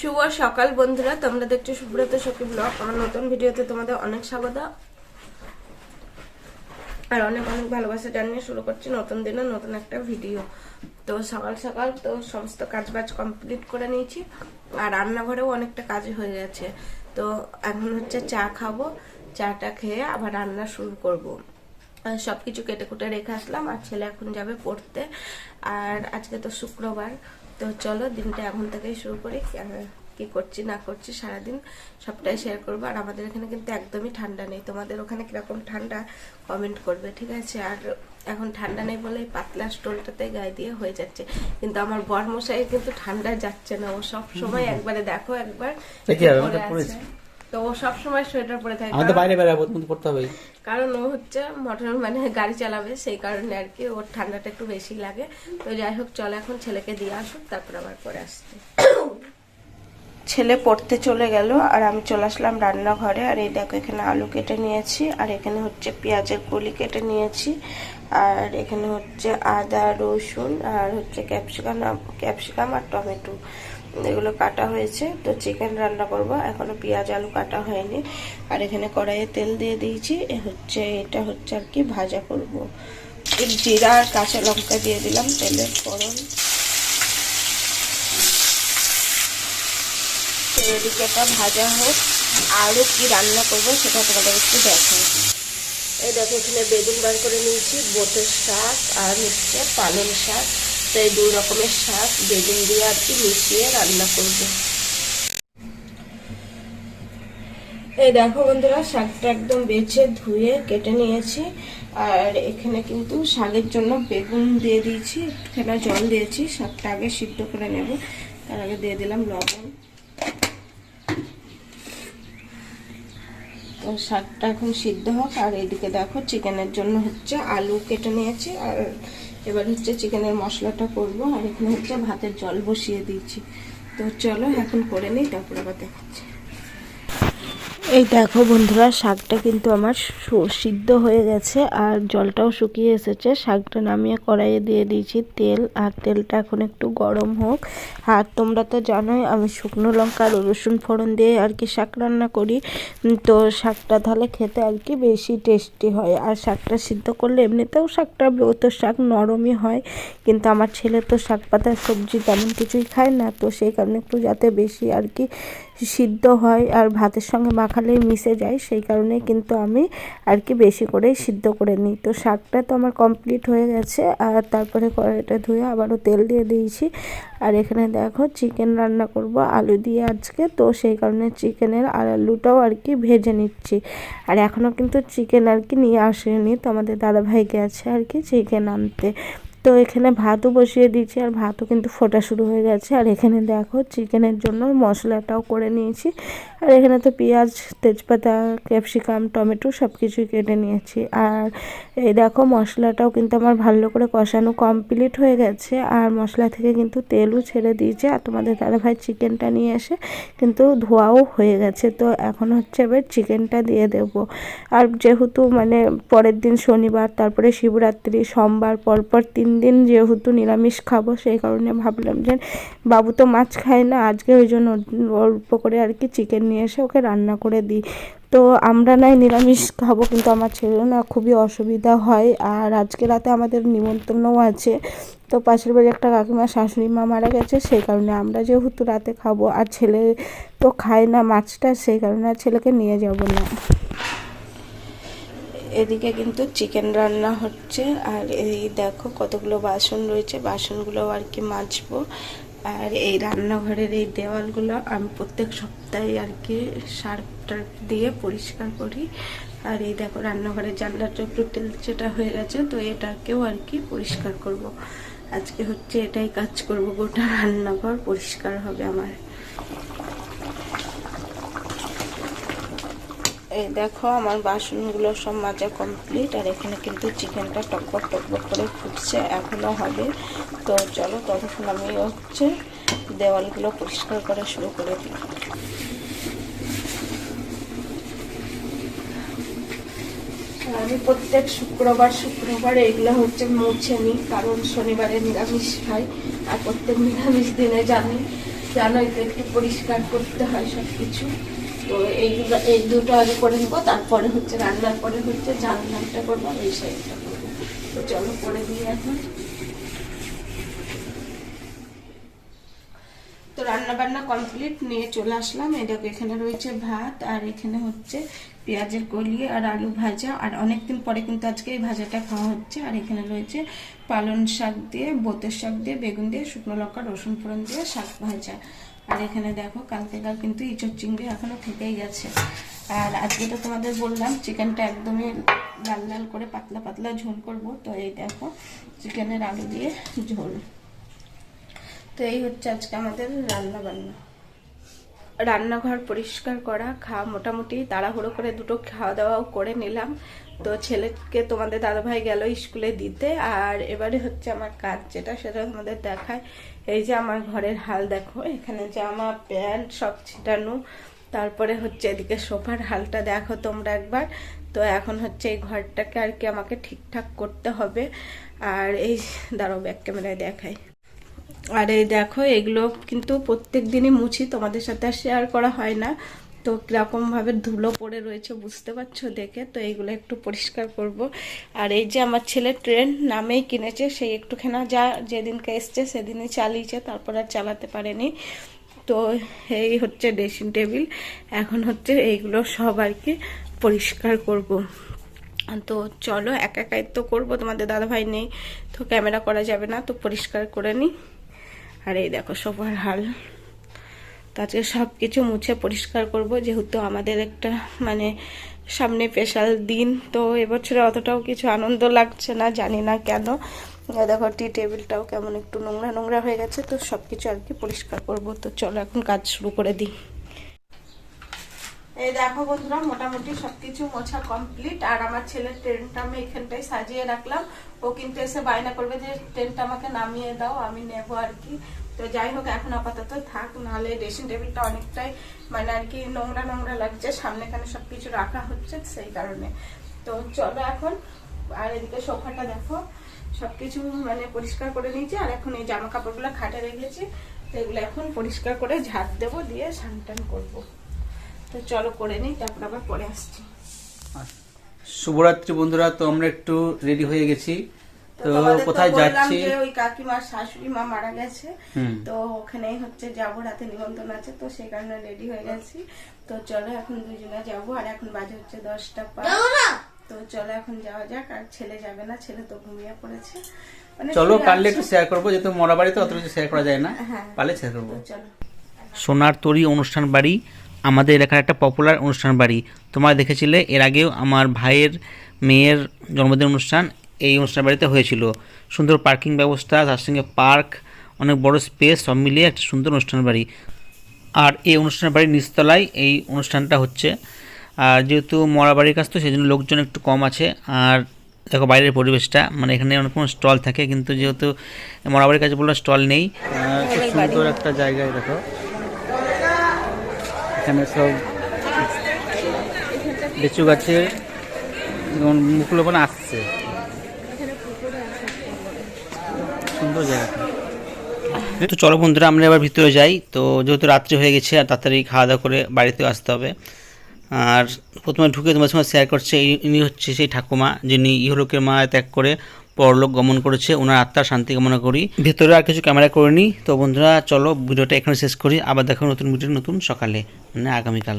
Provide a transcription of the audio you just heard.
শুভ সকাল বন্ধুরা, তোমরা দেখছ সুব্রত সখী ব্লগ। আমার নতুন ভিডিওতে তোমাদের অনেক স্বাগত। আর অনেক অনেক ভালোবাসা জানিয়ে শুরু করছি নতুন দিনে নতুন একটা ভিডিও। তো সকাল সকাল তো সমস্ত কাজ বাজ কমপ্লিট করে নিয়েছি, আর রান্নাঘরেও অনেকটা কাজ হয়ে গেছে। তো এখন হচ্ছে চা খাব, চাটা খেয়ে আবার রান্না শুরু করব। আর সবকিছু কেটে কুটে রেখে আসলাম, আর ছেলে এখন যাবে পড়তে। আর আজকে তো শুক্রবার তো চলো দিনটা এখন থেকেই শুরু করি। কি করছি না করছি সারাদিন সবটাই শেয়ার করব। আর আমাদের এখানে কিন্তু একদমই ঠান্ডা নেই। তোমাদের ওখানে কীরকম ঠান্ডা? কমেন্ট করবে ঠিক আছে? আর এখন ঠান্ডা নেই বলে পাতলা স্টোলটাতে গায়ে দিয়ে হয়ে যাচ্ছে। কিন্তু আমার বরমশাই কিন্তু ঠান্ডা যাচ্ছে না। ও সব সময় একবারে দেখো একবার তা ও সব সময় সোয়েটার পরে থাকে। আমাদের বাইরে বেড়াবো তুমি পড়তে হবে। কারণ ও হচ্ছে মোটর মানে গাড়ি চালাবে সেই কারণে আর কি ওর ঠান্ডাটা একটু বেশি লাগে। তো যাই হোক চলো এখন ছেলেকে দিয়ে আসুক তারপর আবার পরে আসতে ছেলে পড়তে চলে গেল আর আমি চলে আসলাম রান্নাঘরে। আর এই দেখো এখানে আলু কেটে নিয়েছি আর এখানে হচ্ছে পেঁয়াজের কলি কেটে নিয়েছি। আর এখানে হচ্ছে আদা রসুন আর হচ্ছে ক্যাপসিকাম ক্যাপসিকাম আর টমেটো। এগুলো কাটা হয়েছে। তো চিকেন রান্না করব। এখনও পেঁয়াজ, আলু কাটা হয়নি। আর এখানে কড়াইয়ে তেল দিয়ে দিয়েছি। হচ্ছে, এটা হচ্ছে আর কি ভাজা করব। জিরা আর কাঁচা লঙ্কা দিয়ে দিলাম, তেলের ফোড়ন। এদিকে এটা ভাজা হোক। আরও কি রান্না করব সেটা তোমাদের একটু দেখো এই দেখো, এখানে বেগুন বার করে নিয়েছি। বোটের শাক আর হচ্ছে পালং শাক। তো এই দুই রকমের শাক, বেগুন দিয়ে আর কি মিশিয়ে রান্না করব। এই দেখো বন্ধুরা, শাকটা একদম বেছে ধুয়ে কেটে নিয়েছি। আর এখানে কিন্তু শাকের জন্য বেগুন দিয়ে দিয়েছি, একটুখানি জল দিয়েছি। শাকটা আগে সিদ্ধ করে নেব। তার আগে দিয়ে দিলাম লবণ। তো শাকটা এখন সিদ্ধ হোক। আর এদিকে দেখো, চিকেনের জন্য হচ্ছে আলু কেটে নিয়েছি। আর এবার হচ্ছে চিকেনের মশলাটা করব, আর এখানে হচ্ছে ভাতের জল বসিয়ে দিয়েছি। তো চলো এখন করে নিই, তারপর আবার দেখাচ্ছি। এই দেখো বন্ধুরা, শাকটা কিন্তু আমার সিদ্ধ হয়ে গেছে আর জলটাও শুকিয়ে এসেছে। শাকটা নামিয়ে কড়াইয়ে দিয়ে দিয়েছি তেল আর তেলটা এখন একটু গরম হোক। আর তোমরা তো জানোই আমি শুকনো লঙ্কা আর রসুন ফোড়ন দিয়ে আর কি শাক রান্না করি। তো শাকটা তাহলে খেতে আর কি বেশি টেস্টি হয়। আর শাকটা সিদ্ধ করলে এমনিতেও শাকটা তো শাক নরমই হয়, কিন্তু আমার ছেলে তো শাক পাতার সবজি তেমন কিছুই খায় না, তো সেই কারণে একটু যাতে বেশি আর কি সিদ্ধ হয়। আর ভাতের সঙ্গে মাখালেই মিশে যায়, সেই কারণে কিন্তু আমি আর কি বেশি করেই সিদ্ধ করে নিই। তো শাকটা তো আমার কমপ্লিট হয়ে গেছে, আর তারপরে কড়াইটা ধুয়ে আবারও তেল দিয়ে দিয়েছি। আর এখানে দেখো চিকেন রান্না করব, আলু দিয়ে আজকে, তো সেই কারণে চিকেনের আর আলুটাও আর কি ভেজে নিচ্ছি। আর এখনও কিন্তু চিকেন আর কি নিয়ে আসেনি, তো আমাদের দাদাভাই গেছে আর কি চিকেন আনতে। তো এখানে ভাতও বসিয়ে দিয়েছি আর ভাতও কিন্তু ফোটা শুরু হয়ে গেছে। আর এখানে দেখো চিকেনের জন্য মশলাটাও করে নিয়েছি। আর এখানে তো পেঁয়াজ, তেজপাতা, ক্যাপসিকাম, টমেটো সব কিছুই কেটে নিয়েছি। আর এই দেখো মশলাটাও কিন্তু আমার ভালো করে কষানো কমপ্লিট হয়ে গেছে। আর মশলা থেকে কিন্তু তেলও ছেড়ে দিয়েছে। আর তোমাদের দাদাভাই চিকেনটা নিয়ে এসে কিন্তু ধোয়াও হয়ে গেছে। তো এখন হচ্ছে এবার চিকেনটা দিয়ে দেব। আর যেহেতু মানে পরের দিন শনিবার, তারপরে শিবরাত্রি, সোমবার, পরপর তিন দিন যেহেতু নিরামিষ খাব, সেই কারণে ভাবলাম যে বাবু তো মাছ খায় না, আজকে ওই জন্য অল্প করে আর কি চিকেন নিয়ে এসে ওকে রান্না করে দিই। তো আমরা নাই নিরামিষ খাব, কিন্তু আমার ছেলেও না খুবই অসুবিধা হয়, আর আজকে রাতে আমাদের নিমন্ত্রণও আছে। তো পাশের বাড়ি একটা কাকিমা, শাশুড়ি মা মারা গেছে, সেই কারণে আমরা যেহেতু রাতে খাব, আর ছেলে তো খায় না মাছটা, সেই কারণে আর ছেলেকে নিয়ে যাব না। এদিকে কিন্তু চিকেন রান্না হচ্ছে, আর এই দেখো কতগুলো বাসন রয়েছে বাসনগুলো আর কি মাজবো। আর এই রান্নাঘরের এই দেওয়ালগুলো আমি প্রত্যেক সপ্তাহে আর কি সার্ফ টার্ফ দিয়ে পরিষ্কার করি। আর এই দেখো রান্নাঘরের জানলাটা একটু তেলচেটা হয়ে গেছে, তো এটাকেও আর কি পরিষ্কার করব। আজকে হচ্ছে এটাই কাজ করব, গোটা রান্নাঘর পরিষ্কার হবে আমার। এই দেখো, আমার বাসনগুলো সব মাজা কমপ্লিট আর এখানে কিন্তু চিকেনটা টকবক টকবক করে ফুটছে এখনও হবে। তো চলো, ততক্ষণ আমি হচ্ছে দেওয়ালগুলো পরিষ্কার করা শুরু করে দিই। আমি প্রত্যেক শুক্রবার শুক্রবার এগুলো হচ্ছে মুছে নিই, কারণ শনিবারে নিরামিষ খাই, আর প্রত্যেক নিরামিষ দিনে জানি, জানোই তো একটু পরিষ্কার করতে হয় সব কিছু তো এইগুলো এই দুটো আগে করে নেব, তারপরে হচ্ছে রান্নার পরে হচ্ছে জানলাটা করব আর এই সাইডটা করব। তো চলো করে দিই এখন। তো রান্না বান্না কমপ্লিট, নিয়ে চলে আসলাম। এই এখানে রয়েছে ভাত, আর এখানে হচ্ছে পেঁয়াজের কলি আর আলু ভাজা। আর অনেকদিন পরে কিন্তু আজকে এই ভাজাটা খাওয়া হচ্ছে। আর এখানে রয়েছে পালন শাক দিয়ে, বোতের শাক দিয়ে, বেগুন দিয়ে, শুকনো লঙ্কা, রসুন ফোড়ন দিয়ে, শাক ভাজা। আর এখানে দেখো কালকেকার কিন্তু ইঁচড় চিংড়ি এখনও থেকেই গেছে। আর আজকে তো তোমাদের বললাম, চিকেনটা একদমই লাল লাল করে পাতলা পাতলা ঝোল করব। তো এই দেখো, চিকেনের আলু দিয়ে ঝোল। তো এই হচ্ছে আজকে আমাদের রান্না বান্না। রান্নাঘর পরিষ্কার করা, খাওয়া মোটামুটি তাড়াহুড়ো করে দুটো খাওয়া দাওয়াও করে নিলাম। তো ছেলেকে তোমাদের দাদাভাই গেল স্কুলে দিতে, আর এবারে হচ্ছে আমার কাজ যেটা, সেটা তোমাদের দেখায়। এই যে আমার ঘরের হাল দেখো, এখানে জামা, প্যান্ট সব ছিটানো। তারপরে হচ্ছে এদিকে সোফার হালটা দেখো তোমরা একবার। তো এখন হচ্ছে এই ঘরটাকে আর কি আমাকে ঠিকঠাক করতে হবে। আর এই দাঁড়াও ব্যাক ক্যামেরায় দেখাই। আর এই দেখো, এগুলো কিন্তু প্রত্যেক দিনই মুছি, তোমাদের সাথে আর শেয়ার করা হয় না। তো কীরকম ভাবে ধুলো পড়ে রয়েছে বুঝতে পারছ দেখে? তো এইগুলো একটু পরিষ্কার করব। আর এই যে আমার ছেলে ট্রেন নামেই কিনেছে সেই একটুখানা যা যেদিনকে এসছে সেদিনই চালিয়েছে, তারপর আর চালাতে পারেনি। তো এই হচ্ছে ড্রেসিং টেবিল। এখন হচ্ছে এইগুলো সব আর কি পরিষ্কার করব। তো চলো এক একাই তো করব, তোমাদের দাদাভাই নেই, তো ক্যামেরা করা যাবে না, তো পরিষ্কার করে নিই আর এই দেখো সবার হাল। তো সব কিছু মুছে পরিষ্কার করব, যেহেতু আমাদের একটা মানে সামনে স্পেশাল দিন, তো এবছরে অতটাও কিছু আনন্দ লাগছে না, জানি না কেন। দেখো টি টেবিলটাও কেমন একটু নোংরা নোংরা হয়ে গেছে, তো সব কিছু আর কি পরিষ্কার করব। তো চলো এখন কাজ শুরু করে দিই। এই দেখো বন্ধুরা, মোটামুটি সবকিছু মোছা কমপ্লিট আর আমার ছেলের ট্রেনটা আমি এখানটায় সাজিয়ে রাখলাম। ও কিন্তু এসে বায়না করবে যে, ট্রেনটা আমাকে নামিয়ে দাও, আমি নেব আর কি। তো যাই হোক, এখন আপাতত থাক, নাহলে ড্রেসিং টেবিলটা অনেকটাই মানে আর কি নোংরা নোংরা লাগছে সামনে এখানে সবকিছু রাখা হচ্ছে সেই কারণে। তো চলো এখন, আর এদিকে সোফাটা দেখো, সবকিছু মানে পরিষ্কার করে নিয়েছি, আর এখন এই জামা কাপড়গুলো খাটে রেখেছি। তো এগুলো এখন পরিষ্কার করে ঝাড় দেবো, দিয়ে স্নান টান করব। তো চলো করে নিই তারপর আবার পরে আসছি। শুভরাত্রি বন্ধুরা তো আমরা একটু রেডি হয়ে গেছি। তো কোথায় যাচ্ছি? ওই কাকিমার শাশুড়ি মা মারা গেছে। তো ওখানেই হচ্ছে যাব রাতে নিমন্ত্রণ আছে তো সেই কারণে রেডি হয়ে গেছি। তো চলো এখন দুজনে যাব আর এখন বাজে হচ্ছে দশটা পাঁচ। তো চলো এখন যাওয়া যাক আর ছেলে যাবে না ছেলে তো ঘুমিয়ে পড়েছে। মানে চলো পারলে একটু শেয়ার করব যেহেতু মরা বাড়িতে অত কিছু শেয়ার করা যায় না। হ্যাঁ। পারলে শেয়ার করব। চলো। সোনার তরি অনুষ্ঠান বাড়ি আমাদের এলাকার একটা পপুলার অনুষ্ঠান বাড়ি। তোমরা দেখেছিলে, এর আগেও আমার ভাইয়ের মেয়ের জন্মদিন অনুষ্ঠান এই অনুষ্ঠান বাড়িতে হয়েছিল। সুন্দর পার্কিং ব্যবস্থা, তার সঙ্গে পার্ক অনেক বড় স্পেস সব মিলিয়ে একটা সুন্দর অনুষ্ঠান বাড়ি। আর এই অনুষ্ঠান বাড়ির নিচতলায় এই অনুষ্ঠানটা হচ্ছে। আর যেহেতু মরা বাড়ির কাছ তো সেই জন্য লোকজন একটু কম আছে। আর দেখো বাইরের পরিবেশটা মানে এখানে অনেক কোনো স্টল থাকে, কিন্তু যেহেতু মরা বাড়ির কাছে বললাম স্টল নেই। সুন্দর একটা জায়গায় দেখো। এখানে সব লিচু মুখগুলো মানে আসছে। সুন্দর জায়গাটা। তো চলো বন্ধুরা, আমরা এবার ভিতরে যাই। তো যেহেতু রাত্রি হয়ে গেছে, আর তাড়াতাড়ি খাওয়া দাওয়া করে বাড়িতেও আসতে হবে। আর প্রথমে ঢুকে তোমার সঙ্গে শেয়ার করছে ইনি হচ্ছে সেই ঠাকুমা, যিনি ইহলোকের মা ত্যাগ করে পরলোক গমন করেছে, ওনার আত্মার শান্তি কামনা করি। ভেতরে আর কিছু ক্যামেরা করিনি। তো বন্ধুরা, চলো ভিডিওটা এখানে শেষ করি। আবার দেখো নতুন ভিডিও, নতুন সকালে মানে আগামীকাল।